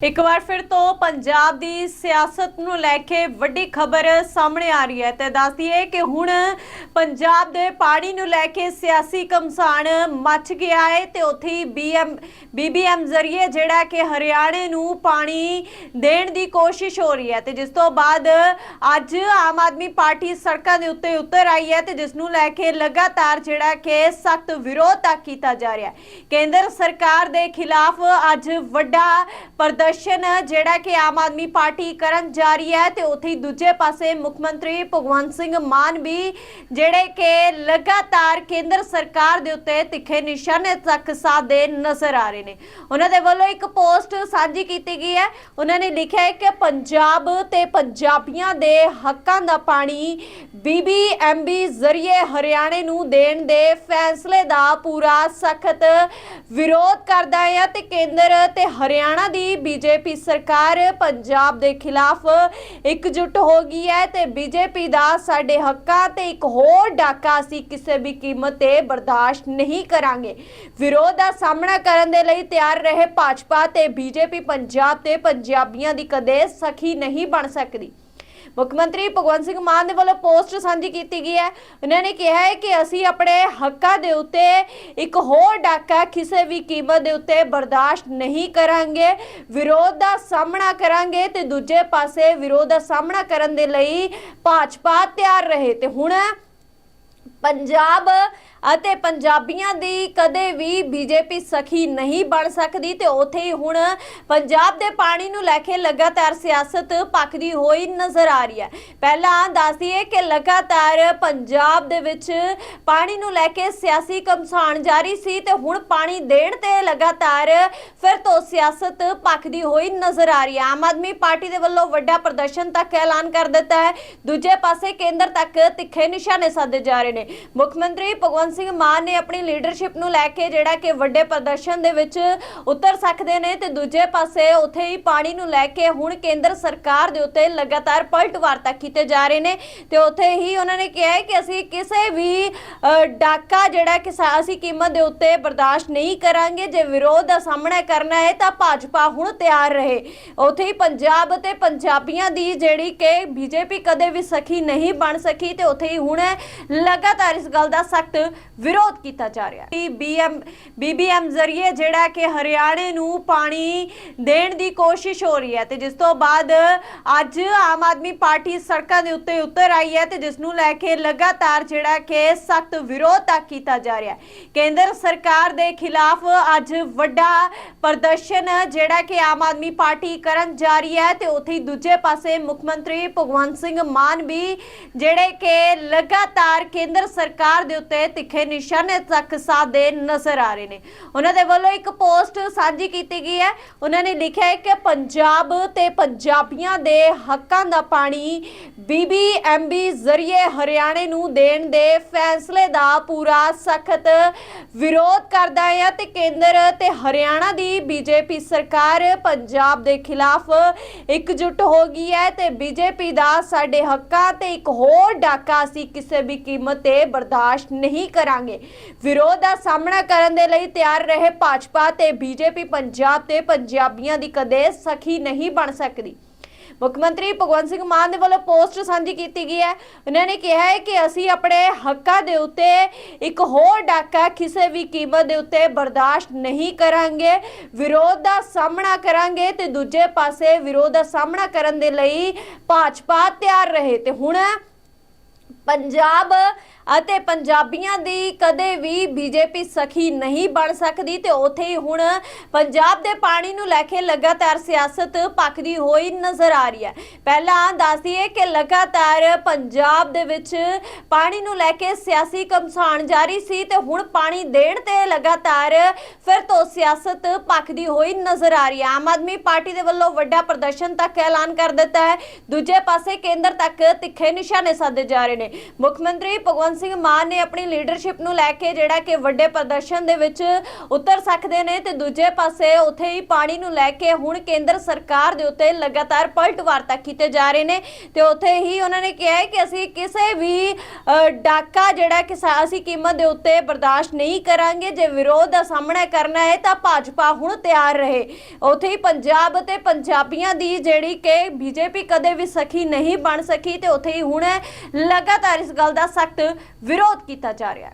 ਇੱਕ ਵਾਰ ਫਿਰ ਤੋਂ ਪੰਜਾਬ ਦੀ ਸਿਆਸਤ ਨੂੰ ਲੈ ਕੇ ਵੱਡੀ ਖਬਰ ਸਾਹਮਣੇ ਆ ਰਹੀ ਹੈ ਤੇ ਦੱਸਦੀ ਹੈ ਕਿ ਹੁਣ ਪੰਜਾਬ ਦੇ ਪਾਣੀ ਨੂੰ ਲੈ ਕੇ ਸਿਆਸੀ ਕਮਸਾਨ ਮੱਚ ਗਿਆ ਹੈ ਤੇ ਉੱਥੇ ਹੀ ਬੀਐਮ, ਬੀਬੀਐਮ ਜ਼ਰੀਏ ਜਿਹੜਾ ਕਿ ਹਰਿਆਣੇ ਨੂੰ ਪਾਣੀ ਦੇਣ ਦੀ ਕੋਸ਼ਿਸ਼ ਹੋ ਰਹੀ ਹੈ ਤੇ ਜਿਸ ਤੋਂ ਬਾਅਦ ਅੱਜ ਆਮ ਆਦਮੀ ਪਾਰਟੀ ਸੜਕਾਂ ਦੇ ਉੱਤੇ ਉਤਰ ਆਈ ਹੈ ਤੇ ਜਿਸ ਨੂੰ ਲੈ ਕੇ ਲਗਾਤਾਰ ਜਿਹੜਾ ਕਿ ਸਖਤ ਵਿਰੋਧ ਤੱਕ ਕੀਤਾ ਜਾ ਰਿਹਾ ਹੈ। ਕੇਂਦਰ ਸਰਕਾਰ ਦੇ ਖਿਲਾਫ ਅੱਜ ਵੱਡਾ ਪ੍ਰਦਰਸ਼ਨ ਜਿਹੜਾ ਕਿ ਆਮ ਆਦਮੀ ਪਾਰਟੀ ਕਰਨ ਜਾ ਰਹੀ ਹੈ ਤੇ ਉੱਥੇ ਹੀ ਦੂਜੇ ਪਾਸੇ ਮੁੱਖ ਮੰਤਰੀ ਭਗਵੰਤ ਸਿੰਘ ਮਾਨ ਵੀ ਜਿਹੜੇ ਕਿ ਲਗਾਤਾਰ ਕੇਂਦਰ ਸਰਕਾਰ ਦੇ ਉੱਤੇ ਤਿੱਖੇ ਨਿਸ਼ਾਨੇ ਤੱਕ ਸਾਧੇ ਨਜ਼ਰ ਆ ਰਹੇ ਨੇ। ਉਹਨਾਂ ਦੇ ਵੱਲੋਂ ਇੱਕ ਪੋਸਟ ਸਾਂਝੀ ਕੀਤੀ ਗਈ ਹੈ। ਉਹਨਾਂ ਨੇ ਲਿਖਿਆ ਹੈ ਕਿ ਪੰਜਾਬ ਤੇ ਪੰਜਾਬੀਆਂ ਦੇ ਹੱਕਾਂ ਦਾ ਪਾਣੀ ਬੀਬੀਐਮਬੀ ਜ਼ਰੀਏ ਹਰਿਆਣੇ ਨੂੰ ਦੇਣ ਦੇ ਫੈਸਲੇ ਦਾ ਪੂਰਾ ਸਖਤ ਵਿਰੋਧ ਕਰਦਾ ਹੈ ਤੇ ਕੇਂਦਰ ਤੇ ਹਰਿਆਣਾ ਦੀ ਬੀਜੇਪੀ ਸਰਕਾਰ ਪੰਜਾਬ ਦੇ ਖਿਲਾਫ ਇਕਜੁੱਟ ਹੋ ਗਈ ਹੈ ਤੇ ਬੀਜੇਪੀ ਦਾ ਸਾਡੇ ਹੱਕਾਂ ਤੇ ਇੱਕ ਹੋਰ ਡਾਕਾ ਅਸੀਂ ਕਿਸੇ ਵੀ ਕੀਮਤ ਤੇ ਬਰਦਾਸ਼ਤ ਨਹੀਂ ਕਰਾਂਗੇ। ਵਿਰੋਧ ਦਾ ਸਾਹਮਣਾ ਕਰਨ ਦੇ ਲਈ ਤਿਆਰ ਰਹੇ ਭਾਜਪਾ ਤੇ ਬੀਜੇਪੀ ਪੰਜਾਬ ਤੇ ਪੰਜਾਬੀਆਂ ਦੀ ਕਦੇ ਸਖੀ ਨਹੀਂ ਬਣ ਸਕਦੀ। ਮੁੱਖ ਮੰਤਰੀ ਭਗਵੰਤ ਸਿੰਘ ਮਾਨ ਦੇ ਵੱਲੋਂ ਪੋਸਟ ਸਾਂਝੀ ਕੀਤੀ ਗਈ ਹੈ। ਉਹਨਾਂ ਨੇ ਕਿਹਾ ਹੈ ਕਿ ਅਸੀਂ ਆਪਣੇ ਹੱਕਾਂ ਦੇ ਉੱਤੇ ਇੱਕ ਹੋਰ ਡਾਕਾ ਕਿਸੇ ਵੀ ਕੀਮਤ ਦੇ ਉੱਤੇ ਬਰਦਾਸ਼ਤ ਨਹੀਂ ਕਰਾਂਗੇ। ਵਿਰੋਧ ਦਾ ਸਾਹਮਣਾ ਕਰਾਂਗੇ ਤੇ ਦੂਜੇ ਪਾਸੇ ਵਿਰੋਧ ਦਾ ਸਾਹਮਣਾ ਕਰਨ ਦੇ ਲਈ ਭਾਜਪਾ ਤਿਆਰ ਰਹੇ। ਤੇ ਹੁਣ ਪੰਜਾਬ ਅਤੇ ਪੰਜਾਬੀਆਂ ਦੀ ਕਦੇ ਵੀ ਬੀਜੇਪੀ ਸਖੀ ਨਹੀਂ ਬਣ ਸਕਦੀ ਤੇ ਉਥੇ ਹੀ ਹੁਣ ਪੰਜਾਬ ਦੇ ਪਾਣੀ ਨੂੰ ਲੈ ਕੇ ਲਗਾਤਾਰ ਸਿਆਸਤ ਪੱਕਦੀ ਹੋਈ ਨਜ਼ਰ ਆ ਰਹੀ ਹੈ। ਪਹਿਲਾਂ ਦੱਸਦੀਏ ਕਿ ਲਗਾਤਾਰ ਪੰਜਾਬ ਦੇ ਵਿੱਚ ਪਾਣੀ ਨੂੰ ਲੈ ਕੇ ਸਿਆਸੀ ਕਮਸਾਨ ਜਾਰੀ ਸੀ ਤੇ ਹੁਣ ਪਾਣੀ ਦੇਣ ਤੇ ਲਗਾਤਾਰ ਫਿਰ ਤੋਂ ਸਿਆਸਤ ਪੱਕਦੀ ਹੋਈ ਨਜ਼ਰ ਆ ਰਹੀ ਹੈ। ਆਮ ਆਦਮੀ ਪਾਰਟੀ ਦੇ ਵੱਲੋਂ ਵੱਡਾ ਪ੍ਰਦਰਸ਼ਨ ਤੱਕ ਐਲਾਨ ਕਰ ਦਿੱਤਾ ਹੈ। ਦੂਜੇ ਪਾਸੇ ਕੇਂਦਰ ਤੱਕ ਤਿੱਖੇ ਨਿਸ਼ਾਨੇ ਸਾਧੇ ਜਾ ਰਹੇ ਨੇ। ਮੁੱਖ ਮੰਤਰੀ ਭਗਵੰਤ ਸਿੰਘ ਮਾਨ ਨੇ ਆਪਣੀ ਲੀਡਰਸ਼ਿਪ ਨੂੰ ਲੈ ਕੇ ਜਿਹੜਾ ਕਿ ਵੱਡੇ ਪ੍ਰਦਰਸ਼ਨ ਦੇ ਵਿੱਚ ਉਤਰ ਸਕਦੇ ਨੇ ਤੇ ਦੂਜੇ ਪਾਸੇ ਉੱਥੇ ਹੀ ਪਾਣੀ ਨੂੰ ਲੈ ਕੇ ਹੁਣ ਕੇਂਦਰ ਸਰਕਾਰ ਦੇ ਉੱਤੇ ਲਗਾਤਾਰ ਪਲਟਵਾਰ ਤੱਕ ਕੀਤੇ ਜਾ ਰਹੇ ਨੇ ਤੇ ਉੱਥੇ ਹੀ ਉਹਨਾਂ ਨੇ ਕਿਹਾ ਹੈ ਕਿ ਅਸੀਂ ਕਿਸੇ ਵੀ ਡਾਕਾ ਜਿਹੜਾ ਕਿ ਅਸੀਂ ਕੀਮਤ ਦੇ ਉੱਤੇ ਬਰਦਾਸ਼ਤ ਨਹੀਂ ਕਰਾਂਗੇ, ਜੇ ਵਿਰੋਧ ਦਾ ਸਾਹਮਣਾ ਕਰਨਾ ਹੈ ਤਾਂ ਭਾਜਪਾ ਹੁਣ ਤਿਆਰ ਰਹੇ। ਉੱਥੇ ਹੀ ਪੰਜਾਬ ਅਤੇ ਪੰਜਾਬੀਆਂ ਦੀ ਜਿਹੜੀ ਕਿ ਬੀਜੇਪੀ ਕਦੇ ਵੀ ਸਖੀ ਨਹੀਂ ਬਣ ਸਕੀ ਤੇ ਉੱਥੇ ਹੀ ਹੁਣ ਲਗਾਤਾਰ ਇਸ ਗੱਲ ਦਾ ਸਖਤ ਵਿਰੋਧ ਕੀਤਾ ਜਾ ਰਿਹਾ ਹੈ। ਬੀਐਮ ਬੀਬੀਐਮ ਜ਼ਰੀਏ ਜਿਹੜਾ ਕਿ ਹਰਿਆਣੇ ਨੂੰ ਪਾਣੀ ਦੇਣ ਦੀ ਕੋਸ਼ਿਸ਼ ਹੋ ਰਹੀ ਹੈ ਤੇ ਜਿਸ ਤੋਂ ਬਾਅਦ ਅੱਜ ਆਮ ਆਦਮੀ ਪਾਰਟੀ ਸੜਕਾਂ ਦੇ ਉੱਤੇ ਉਤਰ ਆਈ ਹੈ ਤੇ ਜਿਸ ਨੂੰ ਲੈ ਕੇ ਲਗਾਤਾਰ ਜਿਹੜਾ ਕਿ ਸਖਤ ਵਿਰੋਧ ਤੱਕ ਕੀਤਾ ਜਾ ਰਿਹਾ ਹੈ। ਕੇਂਦਰ ਸਰਕਾਰ ਦੇ ਖਿਲਾਫ ਅੱਜ ਵੱਡਾ ਪ੍ਰਦਰਸ਼ਨ ਜਿਹੜਾ ਕਿ ਆਮ ਆਦਮੀ ਪਾਰਟੀ ਕਰਨ ਜਾ ਰਹੀ ਹੈ ਤੇ ਉੱਥੇ ਦੂਜੇ ਪਾਸੇ ਮੁੱਖ ਮੰਤਰੀ ਭਗਵੰਤ ਸਿੰਘ ਮਾਨ ਵੀ ਜਿਹੜੇ ਕਿ ਲਗਾਤਾਰ ਕੇਂਦਰ ਸਰਕਾਰ ਦੇ ਉੱਤੇ ਤਿੱਖੇ ਨਿਸ਼ਾਨੇ ਤੱਕ ਸਾਦੇ ਨਜ਼ਰ ਆ ਰਹੇ ਨੇ। ਉਹਨਾਂ ਦੇ ਵੱਲੋਂ ਇੱਕ ਪੋਸਟ ਸਾਂਝੀ ਕੀਤੀ ਗਈ ਹੈ। ਉਹਨਾਂ ਨੇ ਲਿਖਿਆ ਹੈ ਕਿ ਪੰਜਾਬ ਤੇ ਪੰਜਾਬੀਆਂ ਦੇ ਹੱਕਾਂ ਦਾ ਪਾਣੀ ਬੀਬੀਐਮਬੀ ਜ਼ਰੀਏ ਹਰਿਆਣੇ ਨੂੰ ਦੇਣ ਦੇ ਫੈਸਲੇ ਦਾ ਪੂਰਾ ਸਖਤ ਵਿਰੋਧ ਕਰਦਾ ਹੈ ਤੇ ਕੇਂਦਰ ਤੇ ਹਰਿਆਣਾ ਦੀ ਬੀਜੇਪੀ ਸਰਕਾਰ ਪੰਜਾਬ ਦੇ ਖਿਲਾਫ ਇਕਜੁੱਟ ਹੋ ਗਈ ਹੈ ਤੇ ਬੀਜੇਪੀ ਦਾ ਸਾਡੇ ਹੱਕਾਂ ਤੇ ਇੱਕ ਹੋਰ ਡਾਕਾ ਅਸੀਂ ਕਿਸੇ ਵੀ ਕੀਮਤ ਤੇ ਬਰਦਾਸ਼ਤ ਨਹੀਂ ਕਰਾਂਗੇ। ਵਿਰੋਧ ਦਾ ਸਾਹਮਣਾ ਕਰਨ ਦੇ ਲਈ ਤਿਆਰ ਰਹੇ ਭਾਜਪਾ ਤੇ ਬੀਜੇਪੀ ਪੰਜਾਬ ਤੇ ਪੰਜਾਬੀਆਂ ਦੀ ਕਦੇ ਸਖੀ ਨਹੀਂ ਬਣ ਸਕਦੀ। ਮੁੱਖ ਮੰਤਰੀ ਭਗਵੰਤ ਸਿੰਘ ਮਾਨ ਦੇ ਵੱਲੋਂ ਪੋਸਟ ਸਾਂਝੀ ਕੀਤੀ ਗਈ ਹੈ। ਉਹਨਾਂ ਨੇ ਕਿਹਾ ਹੈ ਕਿ ਅਸੀਂ ਆਪਣੇ ਹੱਕਾਂ ਦੇ ਉੱਤੇ ਇੱਕ ਹੋਰ ਡਾਕਾ ਕਿਸੇ ਵੀ ਕੀਮਤ ਦੇ ਉੱਤੇ ਬਰਦਾਸ਼ਤ ਨਹੀਂ ਕਰਾਂਗੇ। ਵਿਰੋਧ ਦਾ ਸਾਹਮਣਾ ਕਰਾਂਗੇ ਤੇ ਦੂਜੇ ਪਾਸੇ ਵਿਰੋਧ ਦਾ ਸਾਹਮਣਾ ਕਰਨ ਦੇ ਲਈ ਭਾਜਪਾ ਤਿਆਰ ਰਹੇ। ਤੇ ਹੁਣ ਪੰਜਾਬ ਅਤੇ ਪੰਜਾਬੀਆਂ ਦੀ ਕਦੇ ਵੀ ਬੀਜੇਪੀ ਸਖੀ ਨਹੀਂ ਬਣ ਸਕਦੀ ਤੇ ਉਥੇ ਹੀ ਹੁਣ ਪੰਜਾਬ ਦੇ ਪਾਣੀ ਨੂੰ ਲੈ ਕੇ ਲਗਾਤਾਰ ਸਿਆਸਤ ਪੱਕਦੀ ਹੋਈ ਨਜ਼ਰ ਆ ਰਹੀ ਹੈ। ਪਹਿਲਾਂ ਦੱਸਦੀਏ ਕਿ ਲਗਾਤਾਰ ਪੰਜਾਬ ਦੇ ਵਿੱਚ ਪਾਣੀ ਨੂੰ ਲੈ ਕੇ ਸਿਆਸੀ ਕਮਸਾਨ ਜਾਰੀ ਸੀ ਤੇ ਹੁਣ ਪਾਣੀ ਦੇਣ ਤੇ ਲਗਾਤਾਰ ਫਿਰ ਤੋਂ ਸਿਆਸਤ ਪੱਕਦੀ ਹੋਈ ਨਜ਼ਰ ਆ ਰਹੀ ਹੈ। ਆਮ ਆਦਮੀ ਪਾਰਟੀ ਦੇ ਵੱਲੋਂ ਵੱਡਾ ਪ੍ਰਦਰਸ਼ਨ ਤੱਕ ਐਲਾਨ ਕਰ ਦਿੱਤਾ ਹੈ। ਦੂਜੇ ਪਾਸੇ ਕੇਂਦਰ ਤੱਕ ਤਿੱਖੇ ਨਿਸ਼ਾਨੇ ਸਾਧੇ ਜਾ ਰਹੇ ਨੇ। ਮੁੱਖ ਮੰਤਰੀ ਭਗਵੰਤ ਸਿੰਘ ਮਾਨ ਨੇ ਆਪਣੀ ਲੀਡਰਸ਼ਿਪ ਨੂੰ ਲੈ ਕੇ ਜਿਹੜਾ ਕਿ ਵੱਡੇ ਪ੍ਰਦਰਸ਼ਨ ਦੇ ਵਿੱਚ ਉਤਰ ਸਕਦੇ ਨੇ ਤੇ ਦੂਜੇ ਪਾਸੇ ਉੱਥੇ ਹੀ ਪਾਣੀ ਨੂੰ ਲੈ ਕੇ ਹੁਣ ਕੇਂਦਰ ਸਰਕਾਰ ਦੇ ਉੱਤੇ ਲਗਾਤਾਰ ਪਲਟਵਾਰ ਤੱਕ ਕੀਤੇ ਜਾ ਰਹੇ ਨੇ ਤੇ ਉੱਥੇ ਹੀ ਉਹਨਾਂ ਨੇ ਕਿਹਾ ਕਿ ਅਸੀਂ ਕਿਸੇ ਵੀ ਡਾਕਾ ਜਿਹੜਾ ਕਿ ਅਸੀਂ ਕੀਮਤ ਦੇ ਉੱਤੇ ਬਰਦਾਸ਼ਤ ਨਹੀਂ ਕਰਾਂਗੇ, ਜੇ ਵਿਰੋਧ ਦਾ ਸਾਹਮਣਾ ਕਰਨਾ ਹੈ ਤਾਂ ਭਾਜਪਾ ਹੁਣ ਤਿਆਰ ਰਹੇ। ਉੱਥੇ ਹੀ ਪੰਜਾਬ ਅਤੇ ਪੰਜਾਬੀਆਂ ਦੀ ਜਿਹੜੀ ਕਿ ਬੀਜੇਪੀ ਕਦੇ ਵੀ ਸਖੀ ਨਹੀਂ ਬਣ ਸਕੀ ਤੇ ਉੱਥੇ ਹੀ ਹੁਣ ਲਗਾਤਾਰ ਇਸ ਗੱਲ ਦਾ ਸਖਤ ਵਿਰੋਧ ਕੀਤਾ ਜਾ ਰਿਹਾ ਹੈ।